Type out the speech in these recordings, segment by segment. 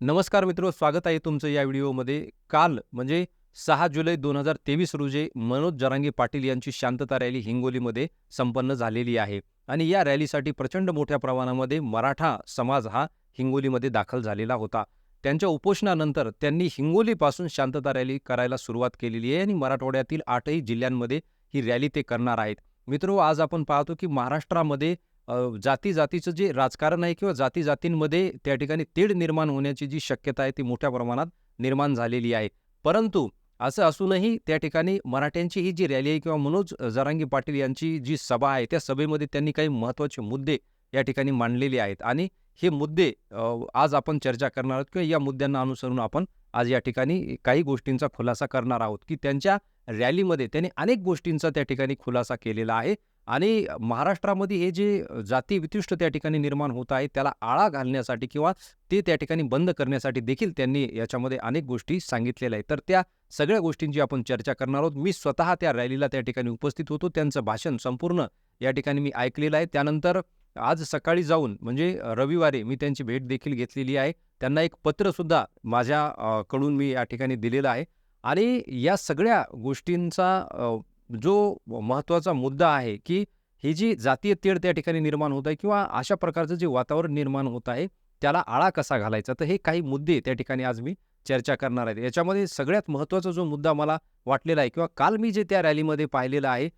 नमस्कार मित्र स्वागत आहे तुमचं या व्हिडिओमध्ये. काल म्हणजे सहा जुलै दोन हजार तेवीस रोजी मनोज जरांगे पाटील यांची शांतता रॅली हिंगोलीमध्ये संपन्न झालेली आहे. आणि या रॅलीसाठी प्रचंड मोठ्या प्रमाणामध्ये मराठा समाज हा हिंगोलीमध्ये दाखल झालेला होता. त्यांच्या उपोषणानंतर त्यांनी हिंगोलीपासून शांतता रॅली करायला सुरुवात केलेली आहे आणि मराठवाड्यातील आठही जिल्ह्यांमध्ये ही रॅली ते करणार आहेत. मित्रो आज आपण पाहतो की महाराष्ट्रामध्ये जाती जातीचं जे राजकारण आहे किंवा जाती जातींमध्ये त्या ठिकाणी तेढ निर्माण होण्याची जी शक्यता आहे ती मोठ्या प्रमाणात निर्माण झालेली आहे. परंतु असं असूनही त्या ठिकाणी मराठ्यांची ही जी रॅली आहे किंवा मनोज जरांगी पाटील यांची जी सभा आहे त्या सभेमध्ये त्यांनी काही महत्त्वाचे मुद्दे या ठिकाणी मांडलेले आहेत. आणि हे मुद्दे आज आपण चर्चा करणार आहोत किंवा या मुद्द्यांना अनुसरून आपण आज या ठिकाणी काही गोष्टींचा खुलासा करणार आहोत की त्यांच्या रॅलीमध्ये त्यांनी अनेक गोष्टींचा त्या ठिकाणी खुलासा केलेला आहे. आणि महाराष्ट्रामध्ये हे जे जाती वितुष्ट त्या ठिकाणी निर्माण होत आहे त्याला आळा घालण्यासाठी किंवा ते त्या ठिकाणी बंद करण्यासाठी देखील त्यांनी याच्यामध्ये अनेक गोष्टी सांगितलेल्या आहेत. तर त्या सगळ्या गोष्टींची आपण चर्चा करणार आहोत. मी स्वतः त्या रॅलीला त्या ठिकाणी उपस्थित होतो. त्यांचं भाषण संपूर्ण या ठिकाणी मी ऐकलेलं आहे. त्यानंतर आज सकाळी जाऊन म्हणजे रविवारी मी त्यांची भेट देखील घेतलेली आहे. त्यांना एक पत्रसुद्धा माझ्या कडून मी या ठिकाणी दिलेलं आहे. आणि या सगळ्या गोष्टींचा जो महत्त्वाचा मुद्दा आहे की ही जी जातीय तेढ त्या ठिकाणी निर्माण होत आहे किंवा अशा प्रकारचं जे वातावरण निर्माण होत आहे त्याला आळा कसा घालायचा? तर हे काही मुद्दे त्या ठिकाणी आज मी चर्चा करणार आहे. याच्यामध्ये सगळ्यात महत्त्वाचा जो मुद्दा मला वाटलेला आहे किंवा काल मी जे त्या रॅलीमध्ये पाहिलेलं आहे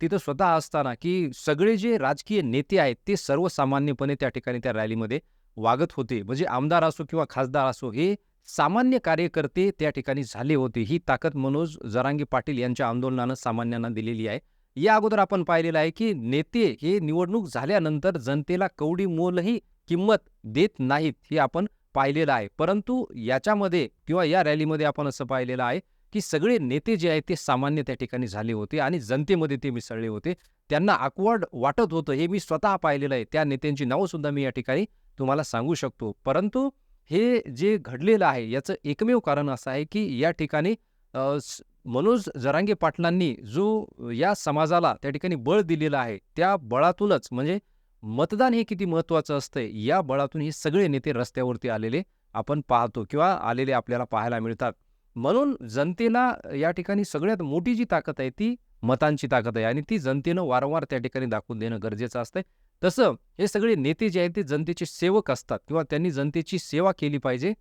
तिथं स्वतः असताना की सगळे जे राजकीय नेते आहेत ते सर्वसामान्यपणे त्या ठिकाणी त्या रॅलीमध्ये वागत होते. म्हणजे आमदार असो किंवा खासदार असो हे सामान्य कार्यकर्ते त्या ठिकाणी झाले होते. ही ताकद मनोज जरांगी पाटील यांच्या आंदोलनानं सामान्यांना दिलेली आहे. या अगोदर आपण पाहिलेलं आहे की नेते हे निवडणूक झाल्यानंतर जनतेला कवडी मोलही किंमत देत नाहीत हे आपण पाहिलेलं आहे. परंतु याच्यामध्ये किंवा या रॅलीमध्ये आपण असं पाहिलेलं आहे की सगळे नेते जे आहेत ते सामान्य त्या ठिकाणी झाले होते आणि जनतेमध्ये ते मिसळले होते. त्यांना अकवर्ड वाटत होतं हे मी स्वतः पाहिलेलं आहे. त्या नेत्यांची नावं सुद्धा मी या ठिकाणी तुम्हाला सांगू शकतो. परंतु हे जे घडलेलं आहे याचं एकमेव कारण असं आहे की या ठिकाणी मनोज जरांगे पाटलांनी जो या समाजाला त्या ठिकाणी बळ दिलेलं आहे त्या बळातूनच म्हणजे मतदान हे किती महत्त्वाचं असतंय या बळातून हे सगळे नेते रस्त्यावरती आलेले आपण पाहतो किंवा आलेले आपल्याला पाहायला मिळतात. म्हणून जनतेला या ठिकाणी सगळ्यात मोठी जी ताकद आहे ती मतांची ताकद आहे आणि ती जनतेनं वारंवार त्या ठिकाणी दाखवून देणं गरजेचं असतंय. तसं हे सगळे नेते जे आहेत ते जनतेचे सेवक असतात किंवा त्यांनी जनतेची सेवा केली पाहिजे.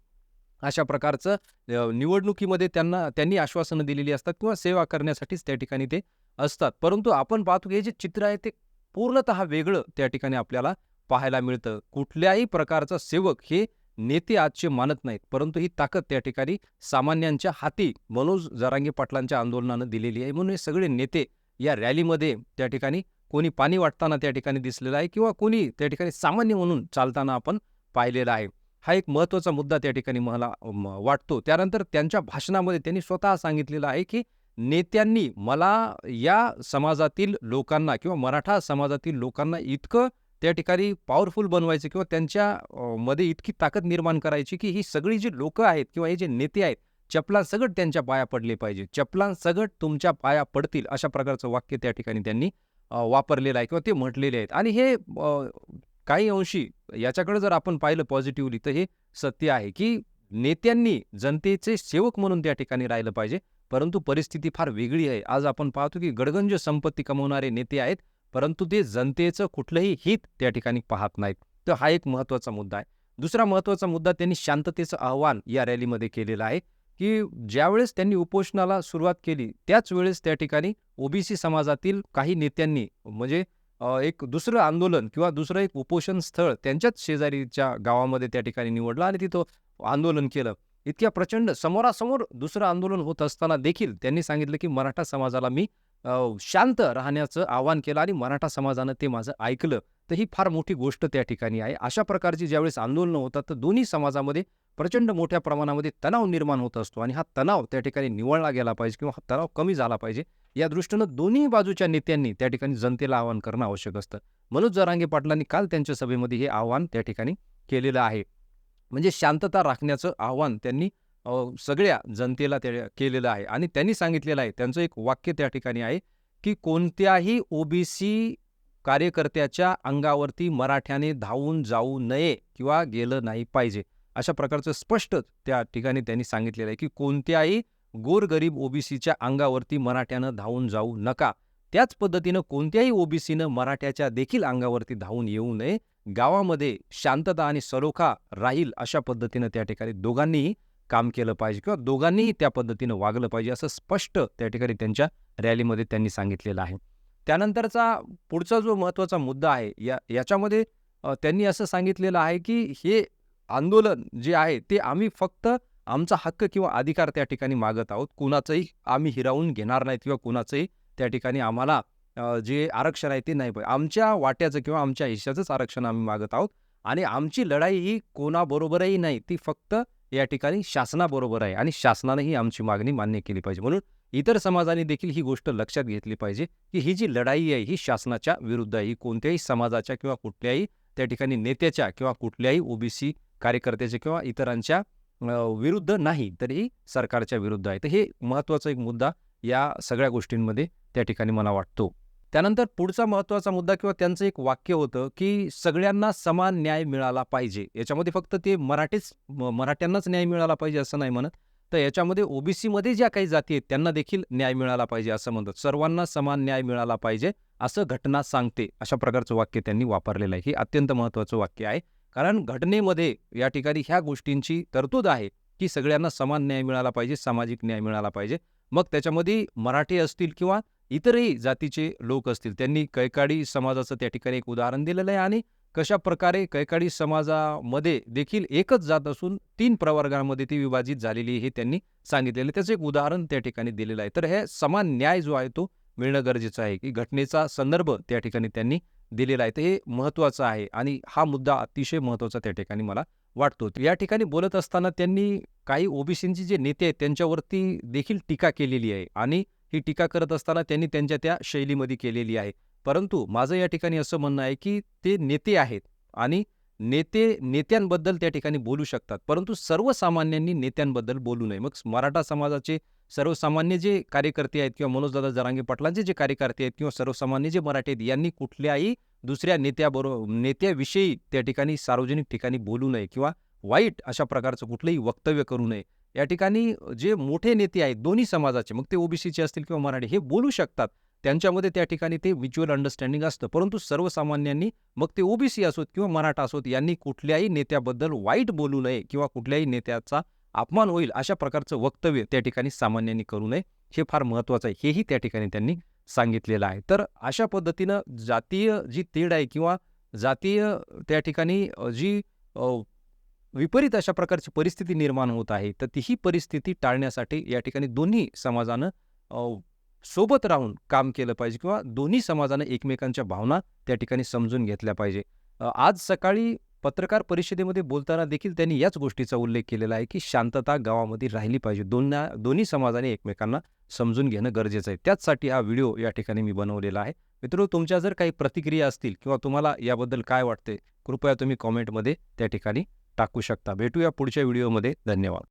अशा प्रकारचं निवडणुकीमध्ये त्यांना त्यांनी आश्वासनं दिलेली असतात किंवा सेवा करण्यासाठीच त्या ठिकाणी ते असतात. परंतु आपण पाहतो हे जे चित्र आहे ते पूर्णतः वेगळं त्या ठिकाणी आपल्याला पाहायला मिळतं. कुठल्याही प्रकारचा सेवक हे नेते आजचे मानत नाहीत. परंतु ही ताकद त्या ठिकाणी सामान्यांच्या हाती मनोज जरांगे पाटलांच्या आंदोलनानं दिलेली आहे. म्हणून हे सगळे नेते या रॅलीमध्ये त्या ठिकाणी कोणी पाणी वाटताना त्या ठिकाणी दिसलेलं आहे किंवा कोणी त्या ठिकाणी सामान्य म्हणून चालताना आपण पाहिलेला आहे. हा एक महत्त्वाचा मुद्दा त्या ठिकाणी मला वाटतो. त्यानंतर त्यांच्या भाषणामध्ये त्यांनी स्वतः सांगितलेलं आहे की नेत्यांनी मला या समाजातील लोकांना किंवा मराठा समाजातील लोकांना इतकं त्या ठिकाणी पॉवरफुल बनवायचं किंवा त्यांच्या मध्ये इतकी ताकद निर्माण करायची की ही सगळी जी लोकं आहेत किंवा हे जे नेते आहेत चपलांसगट त्यांच्या पाया पडले पाहिजे चपलांसगट तुमच्या पाया पडतील अशा प्रकारचं वाक्य त्या ठिकाणी त्यांनी वापरलेलं आहे किंवा ते म्हटलेले आहेत. आणि हे काही अंशी याच्याकडे जर आपण पाहिलं पॉझिटिव्हली तर हे सत्य आहे की नेत्यांनी जनतेचे सेवक म्हणून त्या ठिकाणी राहिलं पाहिजे. परंतु परिस्थिती फार वेगळी आहे. आज आपण पाहतो की गडगंज संपत्ती कमवणारे नेते आहेत परंतु ते जनतेचं कुठलंही हित त्या ठिकाणी पाहत नाहीत. तर हा एक महत्त्वाचा मुद्दा आहे. दुसरा महत्त्वाचा मुद्दा त्यांनी शांततेचं आव्हान या रॅलीमध्ये केलेलं आहे. की ज्यावेळेस त्यांनी उपोषणाला सुरुवात केली त्याच वेळेस त्या ठिकाणी ओबीसी समाजातील काही नेत्यांनी म्हणजे एक दुसरं आंदोलन किंवा दुसरं एक उपोषण स्थळ त्यांच्याच शेजारीच्या गावामध्ये त्या ठिकाणी निवडलं आणि तिथं आंदोलन केलं. इतक्या प्रचंड समोरासमोर दुसरं आंदोलन होत असताना देखील त्यांनी सांगितलं की मराठा समाजाला मी शांत राहण्याचं आवाहन केलं आणि मराठा समाजानं ते माझं ऐकलं. तर ही फार मोठी गोष्ट त्या ठिकाणी आहे. अशा प्रकारची ज्यावेळेस आंदोलनं होतात तर दोन्ही समाजामध्ये प्रचंड मोठ्या प्रमाणामध्ये तणाव निर्माण होत असतो आणि हा तणाव त्या ठिकाणी निवळला गेला पाहिजे किंवा हा तणाव कमी झाला पाहिजे या दृष्टीनं दोन्ही बाजूच्या नेत्यांनी त्या ठिकाणी जनतेला आवाहन करणं आवश्यक असतं. मनोज जरांगे पाटलांनी काल त्यांच्या सभेमध्ये हे आव्हान त्या ठिकाणी केलेलं आहे. म्हणजे शांतता राखण्याचं आव्हान त्यांनी सगळ्या जनतेला त्या केलेलं आहे आणि त्यांनी सांगितलेलं आहे. त्यांचं एक वाक्य त्या ठिकाणी आहे की कोणत्याही ओबीसी कार्यकर्त्याच्या अंगावरती मराठ्याने धावून जाऊ नये किंवा गेलं नाही पाहिजे. अशा प्रकारचं स्पष्ट त्या ठिकाणी त्यांनी सांगितलेलं आहे की कोणत्याही गोरगरीब ओबीसीच्या अंगावरती मराठ्यानं धावून जाऊ नका. त्याच पद्धतीनं कोणत्याही ओबीसीनं मराठ्याच्या देखील अंगावरती धावून येऊ नये. गावामध्ये शांतता आणि सलोखा राहील अशा पद्धतीनं त्या ठिकाणी दोघांनीही काम केलं पाहिजे किंवा दोघांनीही त्या पद्धतीनं वागलं पाहिजे असं स्पष्ट त्या ठिकाणी त्यांच्या रॅलीमध्ये त्यांनी सांगितलेलं आहे. त्यानंतरचा पुढचा जो महत्त्वाचा मुद्दा आहे या याच्यामध्ये त्यांनी असं सांगितलेलं आहे की हे आंदोलन जे आहे ते आम्ही फक्त आमचा हक्क किंवा अधिकार त्या ठिकाणी मागत आहोत. कुणाचंही आम्ही हिरावून घेणार नाहीत किंवा कुणाचंही त्या ठिकाणी आम्हाला जे आरक्षण आहे ते नाही. पाहिजे आमच्या वाट्याचं किंवा आमच्या हिश्श्याचंच आरक्षण आम्ही मागत आहोत. आणि आमची लढाई ही कोणाबरोबरही नाही ती फक्त या ठिकाणी शासनाबरोबर आहे आणि शासनानेही आमची मागणी मान्य केली पाहिजे. म्हणून इतर समाजाने देखील ही गोष्ट लक्षात घेतली पाहिजे की ही जी लढाई आहे ही शासनाच्या विरुद्ध आहे. ही कोणत्याही समाजाच्या किंवा कुठल्याही त्या ठिकाणी नेत्याच्या किंवा कुठल्याही ओबीसी कार्यकर्त्याच्या किंवा इतरांच्या विरुद्ध नाही तर ही सरकारच्या विरुद्ध आहे. तर हे महत्त्वाचा एक मुद्दा या सगळ्या गोष्टींमध्ये त्या ठिकाणी मला वाटतो. त्यानंतर पुढचा महत्त्वाचा मुद्दा किंवा त्यांचं एक वाक्य होतं की सगळ्यांना समान न्याय मिळाला पाहिजे. याच्यामध्ये फक्त ते मराठीच मराठ्यांनाच न्याय मिळाला पाहिजे असं नाही म्हणत. तर याच्यामध्ये ओबीसीमध्ये ज्या काही जाती आहेत त्यांना देखील न्याय मिळाला पाहिजे असं म्हणतात. सर्वांना समान न्याय मिळाला पाहिजे असं घटना सांगते. अशा प्रकारचं वाक्य त्यांनी वापरलेलं आहे. हे अत्यंत महत्त्वाचं वाक्य आहे. कारण घटनेमध्ये या ठिकाणी ह्या गोष्टींची तरतूद आहे की सगळ्यांना समान न्याय मिळाला पाहिजे सामाजिक न्याय मिळाला पाहिजे. मग त्याच्यामध्ये मराठी असतील किंवा इतरही जातीचे लोक असतील त्यांनी कैकाडी समाजाचं त्या ठिकाणी एक उदाहरण दिलेलं आहे आणि कशा प्रकारे कैकाडी समाजामध्ये देखील एकच जात असून तीन प्रवर्गामध्ये ती विभाजित झालेली हे त्यांनी सांगितलेलं त्याचं एक उदाहरण त्या ठिकाणी दिलेलं आहे. तर हे समान न्याय जो आहे तो मिळणं गरजेचं आहे की घटनेचा संदर्भ त्या ठिकाणी त्यांनी दिलेला आहे. तर हे महत्त्वाचं आहे आणि हा मुद्दा अतिशय महत्त्वाचा त्या ठिकाणी मला वाटतो. तर या ठिकाणी बोलत असताना त्यांनी काही ओबीसींचे जे नेते आहेत त्यांच्यावरती देखील टीका केलेली आहे आणि ही टीका करत असताना त्यांनी त्यांच्या त्या शैलीमध्ये केलेली आहे. परंतु माझं या ठिकाणी असं म्हणणं आहे की ते नेते आहेत आणि नेते नेत्यांबद्दल त्या ठिकाणी बोलू शकतात. परंतु सर्वसामान्यांनी नेत्यांबद्दल बोलू नये. मग मराठा समाजाचे सर्वसामान्य जे कार्यकर्ते आहेत किंवा मनोजदादा जरांगे पाटलांचे जे कार्यकर्ते आहेत किंवा सर्वसामान्य जे मराठी आहेत यांनी कुठल्याही दुसऱ्या नेत्याबरोबर नेत्याविषयी त्या ठिकाणी सार्वजनिक ठिकाणी बोलू नये किंवा वाईट अशा प्रकारचं कुठलंही वक्तव्य करू नये. या ठिकाणी जे मोठे नेते आहेत दोन्ही समाजाचे मग ते ओबीसीचे असतील किंवा मराठी हे बोलू शकतात. त्यांच्यामध्ये त्या ठिकाणी ते व्हिज्युअल अंडरस्टँडिंग असतं. परंतु सर्वसामान्यांनी मग ते ओबीसी असोत किंवा मराठा असोत यांनी कुठल्याही नेत्याबद्दल वाईट बोलू नये किंवा कुठल्याही नेत्याचा अपमान होईल अशा प्रकारचं वक्तव्य त्या ठिकाणी सामान्यांनी करू नये हे फार महत्त्वाचं आहे. हेही त्या ठिकाणी त्यांनी सांगितलेलं आहे. तर अशा पद्धतीनं जातीय जी तेढ आहे किंवा जातीय त्या ठिकाणी जी विपरीत अशा प्रकारची परिस्थिती निर्माण होत आहे तर ती ही परिस्थिती टाळण्यासाठी या ठिकाणी दोन्ही समाजानं सोबत राहून काम केलं पाहिजे किंवा दोन्ही समाजानं एकमेकांच्या भावना त्या ठिकाणी समजून घेतल्या पाहिजे. आज सकाळी पत्रकार परिषदेमध्ये बोलताना देखील त्यांनी याच गोष्टीचा उल्लेख केलेला आहे की शांतता गावामध्ये राहिली पाहिजे. दोन्हा दोन्ही समाजाने एकमेकांना समजून घेणं गरजेचं आहे. त्याचसाठी हा व्हिडिओ या ठिकाणी मी बनवलेला आहे. मित्रो तुमच्या जर काही प्रतिक्रिया असतील किंवा तुम्हाला याबद्दल काय वाटते कृपया तुम्ही कॉमेंटमध्ये त्या ठिकाणी टाकू शकता. भेटूया पुढच्या व्हिडिओमध्ये. धन्यवाद.